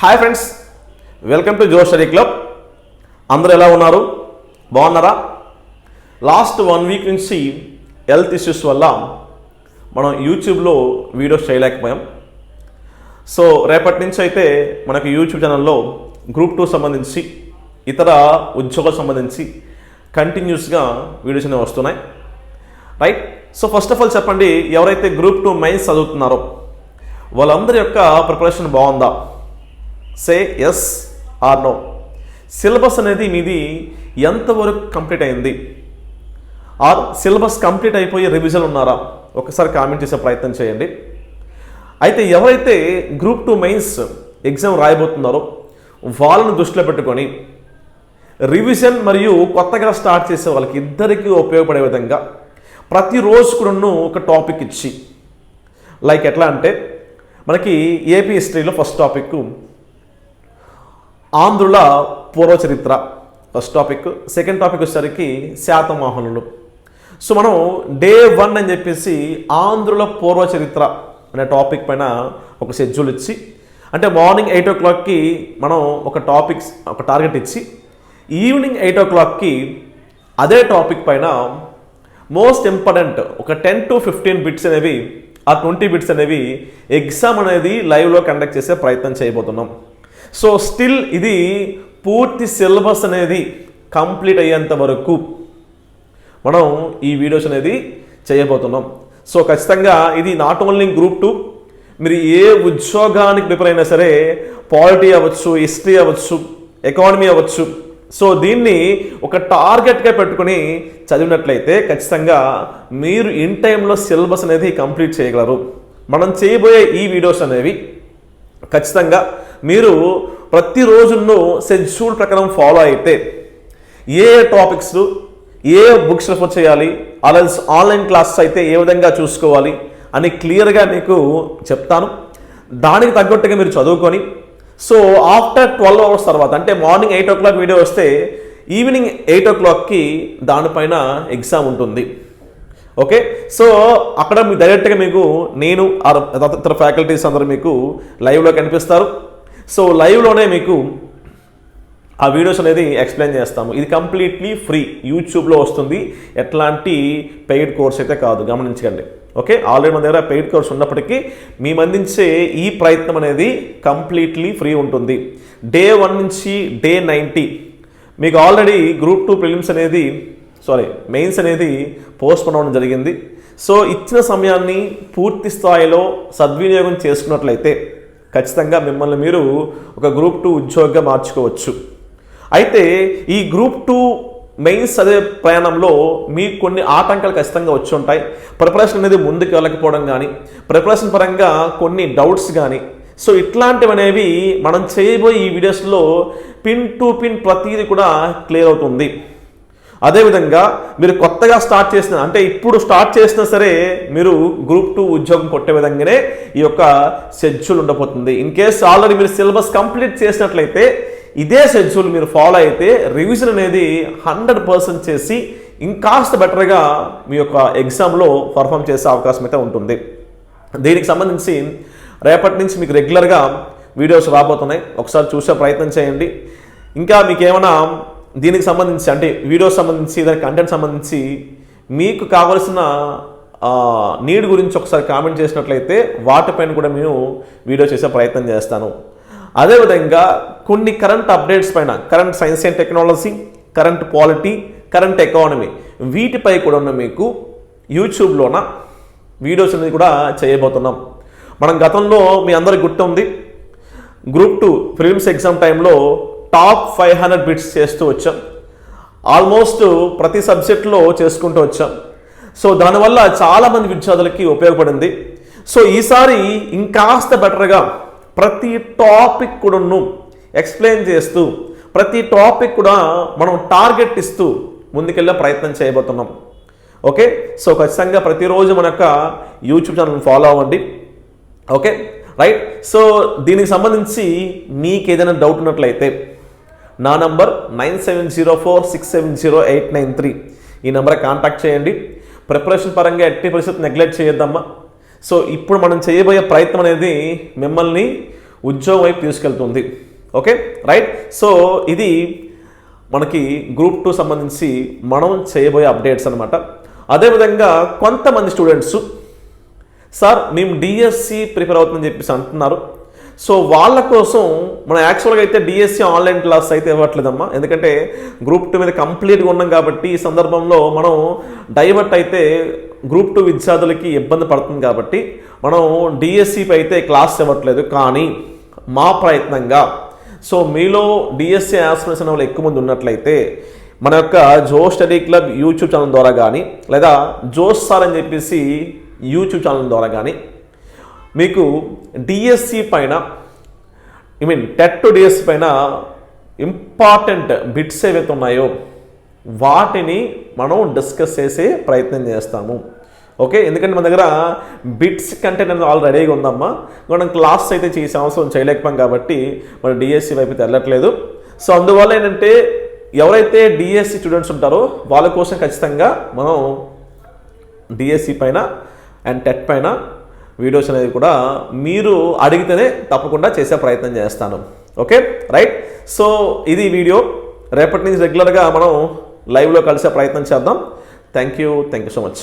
Hi friends welcome to జోషరీ club అందరూ ఎలా ఉన్నారు? బాగున్నారా? లాస్ట్ వన్ వీక్ నుంచి హెల్త్ ఇష్యూస్ వల్ల మనం యూట్యూబ్లో వీడియోస్ చేయలేకపోయాం. సో రేపటి నుంచి అయితే మనకు యూట్యూబ్ ఛానల్లో గ్రూప్ టూ సంబంధించి ఇతర ఉద్యోగాలకు సంబంధించి కంటిన్యూస్గా వీడియోస్ అనేవి వస్తున్నాయి. Right so first of all చెప్పండి ఎవరైతే గ్రూప్ టూ మైన్స్ చదువుతున్నారో వాళ్ళందరి యొక్క ప్రిపరేషన్ బాగుందా? Say yes or no. Syllabus అనేది మీది ఎంతవరకు కంప్లీట్ అయింది? ఆర్ సిలబస్ కంప్లీట్ అయిపోయి రివిజన్ ఉన్నారా? ఒకసారి కామెంట్ చేసే ప్రయత్నం చేయండి. అయితే ఎవరైతే గ్రూప్ టూ మెయిన్స్ ఎగ్జామ్ రాయబోతున్నారో వాళ్ళను దృష్టిలో పెట్టుకొని రివిజన్ మరియు కొత్తగా స్టార్ట్ చేసే వాళ్ళకి ఇద్దరికీ ఉపయోగపడే విధంగా ప్రతిరోజు కూడా ఒక టాపిక్ ఇచ్చి లైక్ ఎట్లా అంటే మనకి ఏపీ హిస్టరీలో ఫస్ట్ టాపిక్ ఆంధ్రుల పూర్వ చరిత్ర ఫస్ట్ టాపిక్ సెకండ్ టాపిక్ వచ్చేసరికి శాతవాహనులు సో మనం డే వన్ అని చెప్పేసి ఆంధ్రుల పూర్వ చరిత్ర అనే టాపిక్ పైన ఒక షెడ్యూల్ ఇచ్చి అంటే మార్నింగ్ ఎయిట్ ఓ క్లాక్కి మనం ఒక టాపిక్స్ ఒక టార్గెట్ ఇచ్చి ఈవినింగ్ ఎయిట్ ఓ క్లాక్కి అదే టాపిక్ పైన మోస్ట్ ఇంపార్టెంట్ ఒక టెన్ టు ఫిఫ్టీన్ బిట్స్ అనేవి ఆ ట్వంటీ బిట్స్ అనేవి ఎగ్జామ్ అనేది లైవ్లో కండక్ట్ చేసే ప్రయత్నం చేయబోతున్నాం. సో స్టిల్ ఇది పూర్తి సిలబస్ అనేది కంప్లీట్ అయ్యేంత వరకు మనం ఈ వీడియోస్ అనేది చేయబోతున్నాం. సో ఖచ్చితంగా ఇది నాట్ ఓన్లీ గ్రూప్ టూ మీరు ఏ ఉద్యోగానికి ప్రిపేర్ అయినా సరే పాలిటీ అవ్వచ్చు హిస్టరీ అవ్వచ్చు ఎకానమీ అవ్వచ్చు. సో దీన్ని ఒక టార్గెట్గా పెట్టుకుని చదివినట్లయితే ఖచ్చితంగా మీరు ఇన్ టైంలో సిలబస్ అనేది కంప్లీట్ చేయగలరు. మనం చేయబోయే ఈ వీడియోస్ అనేవి ఖచ్చితంగా మీరు ప్రతిరోజును షెడ్యూల్ ప్రకారం ఫాలో అయితే ఏ టాపిక్స్ ఏ బుక్స్ రెఫర్ చేయాలి అలా ఆన్లైన్ క్లాసెస్ అయితే ఏ విధంగా చూసుకోవాలి అని క్లియర్గా మీకు చెప్తాను. దానికి తగ్గట్టుగా మీరు చదువుకొని సో ఆఫ్టర్ ట్వెల్వ్ అవర్స్ తర్వాత అంటే morning eight o'clock video వస్తే ఈవినింగ్ ఎయిట్ ఓ క్లాక్కి దానిపైన ఎగ్జామ్ ఉంటుంది. ఓకే సో అక్కడ మీకు డైరెక్ట్గా మీకు నేను ఇతర ఫ్యాకల్టీస్ అందరూ మీకు లైవ్లో కనిపిస్తారు. సో లైవ్లోనే మీకు ఆ వీడియోస్ అనేది ఎక్స్ప్లెయిన్ చేస్తాము. ఇది కంప్లీట్లీ ఫ్రీ యూట్యూబ్లో వస్తుంది. ఎట్లాంటి పెయిడ్ కోర్స్ అయితే కాదు. గమనించకండి ఓకే ఆల్రెడీ మన దగ్గర పెయిడ్ కోర్స్ ఉన్నప్పటికీ మేము అందించే ఈ ప్రయత్నం అనేది కంప్లీట్లీ ఫ్రీ ఉంటుంది. డే వన్ నుంచి డే నైంటీ మీకు ఆల్రెడీ గ్రూప్ టూ ప్రిలిమ్స్ అనేది సారీ మెయిన్స్ అనేది పోస్ట్ అవ్వడం జరిగింది. సో ఇచ్చిన సమయాన్ని పూర్తి స్థాయిలో సద్వినియోగం చేసుకున్నట్లయితే ఖచ్చితంగా మిమ్మల్ని మీరు ఒక గ్రూప్ టూ ఉద్యోగిగా మార్చుకోవచ్చు. అయితే ఈ గ్రూప్ టూ మెయిన్స్ చదివే ప్రయాణంలో మీకు కొన్ని ఆటంకాలు ఖచ్చితంగా వచ్చి ఉంటాయి. ప్రిపరేషన్ అనేది ముందుకు వెళ్ళకపోవడం కానీ ప్రిపరేషన్ పరంగా కొన్ని డౌట్స్ కానీ సో ఇట్లాంటివి అనేవి మనం చేయబోయే ఈ వీడియోస్లో పిన్ టు పిన్ ప్రతీది కూడా క్లియర్ అవుతుంది. అదేవిధంగా మీరు కొత్తగా స్టార్ట్ చేసిన అంటే ఇప్పుడు స్టార్ట్ చేసినా సరే మీరు గ్రూప్ టూ ఉద్యోగం కొట్టే విధంగానే ఈ యొక్క షెడ్యూల్ ఉండబోతుంది. ఇన్ కేస్ ఆల్రెడీ మీరు సిలబస్ కంప్లీట్ చేసినట్లయితే ఇదే షెడ్యూల్ మీరు ఫాలో అయితే రివిజన్ అనేది హండ్రెడ్ పర్సెంట్ చేసి ఇంకాస్త బెటర్గా మీ యొక్క ఎగ్జామ్లో పర్ఫామ్ చేసే అవకాశం అయితే ఉంటుంది. దీనికి సంబంధించి రేపటి నుంచి మీకు రెగ్యులర్గా వీడియోస్ రాబోతున్నాయి. ఒకసారి చూసే ప్రయత్నం చేయండి. ఇంకా మీకు ఏమైనా దీనికి సంబంధించి అంటే వీడియో సంబంధించి దాని కంటెంట్ సంబంధించి మీకు కావలసిన నీడ్ గురించి ఒకసారి కామెంట్ చేసినట్లయితే వాటిపైన కూడా మేము వీడియో చేసే ప్రయత్నం చేస్తాను. అదేవిధంగా కొన్ని కరెంట్ అప్డేట్స్ పైన current science and technology current polity current economy వీటిపై కూడా ఉన్న మీకు యూట్యూబ్లోన వీడియోస్ అనేది కూడా చేయబోతున్నాం. మనం గతంలో మీ అందరికి గుర్తుంది గ్రూప్ టూ ఫిలిమ్స్ ఎగ్జామ్ టైంలో టాప్ ఫైవ్ హండ్రెడ్ బిట్స్ చేస్తూ వచ్చాం. ఆల్మోస్ట్ ప్రతి సబ్జెక్ట్లో చేసుకుంటూ వచ్చాం. సో దానివల్ల చాలామంది విద్యార్థులకి ఉపయోగపడింది. సో ఈసారి ఇంకాస్త బెటర్గా ప్రతి టాపిక్ కూడాను ఎక్స్ప్లెయిన్ చేస్తూ ప్రతి టాపిక్ కూడా మనం టార్గెట్ ఇస్తూ ముందుకెళ్ళే ప్రయత్నం చేయబోతున్నాం. ఓకే? సో ఖచ్చితంగా ప్రతిరోజు మన యొక్క యూట్యూబ్ ఛానల్ ఫాలో అవ్వండి. ఓకే? రైట్? సో దీనికి సంబంధించి మీకు ఏదైనా డౌట్ ఉన్నట్లయితే నా number nine seven zero four six seven zero eight nine three. ఈ నెంబర్ కాంటాక్ట్ చేయండి. ప్రిపరేషన్ పరంగా ఎట్టి పరిస్థితి నెగ్లెక్ట్ చేయొద్దమ్మా. సో ఇప్పుడు మనం చేయబోయే ప్రయత్నం అనేది మిమ్మల్ని ఉద్యోగం వైపు తీసుకెళ్తుంది. ఓకే? రైట్? సో ఇది మనకి గ్రూప్ టూ సంబంధించి మనం చేయబోయే అప్డేట్స్ అనమాట అదేవిధంగా కొంతమంది స్టూడెంట్స్ సార్ మేము డిఎస్సి ప్రిపేర్ అవుతుందని చెప్పేసి అంటున్నారు. సో వాళ్ళ కోసం మనం యాక్చువల్గా అయితే డిఎస్సి ఆన్లైన్ క్లాస్ అయితే ఇవ్వట్లేదమ్మా. ఎందుకంటే గ్రూప్ టూ మీద కంప్లీట్గా ఉన్నాం కాబట్టి ఈ సందర్భంలో మనం డైవర్ట్ అయితే గ్రూప్ టూ విద్యార్థులకి ఇబ్బంది పడుతుంది కాబట్టి మనం డిఎస్సిపై అయితే క్లాస్ ఇవ్వట్లేదు. కానీ మా ప్రయత్నంగా సో మీలో డిఎస్సి ఆస్పిరేషన్ వాళ్ళు ఎక్కువ మంది ఉన్నట్లయితే మన యొక్క Jo study club YouTube channel ద్వారా కానీ లేదా జోస్ సార్ అని చెప్పేసి యూట్యూబ్ ఛానల్ ద్వారా కానీ మీకు డిఎస్సి పైన I mean TET to DSC పైన ఇంపార్టెంట్ బిట్స్ ఏవైతే ఉన్నాయో వాటిని మనం డిస్కస్ చేసే ప్రయత్నం చేస్తాము. ఓకే ఎందుకంటే మన దగ్గర బిట్స్ కంటే నేను ఆల్ రెడీగా ఉందమ్మా. మనం క్లాస్ అయితే చేసే అవసరం చేయలేకపోయాం కాబట్టి మనం డిఎస్సి వైపు అయితే వెళ్ళట్లేదు. సో అందువల్ల ఏంటంటే ఎవరైతే డిఎస్సి స్టూడెంట్స్ ఉంటారో వాళ్ళ కోసం ఖచ్చితంగా మనం డిఎస్సి పైన అండ్ టెట్ పైన వీడియోస్ అనేది కూడా మీరు అడిగితేనే తప్పకుండా చేసే ప్రయత్నం చేస్తాను. ఓకే రైట్ సో ఇది వీడియో. రేపటి నుంచి రెగ్యులర్గా మనం లైవ్లో కలిసే ప్రయత్నం చేద్దాం. Thank you thank you so much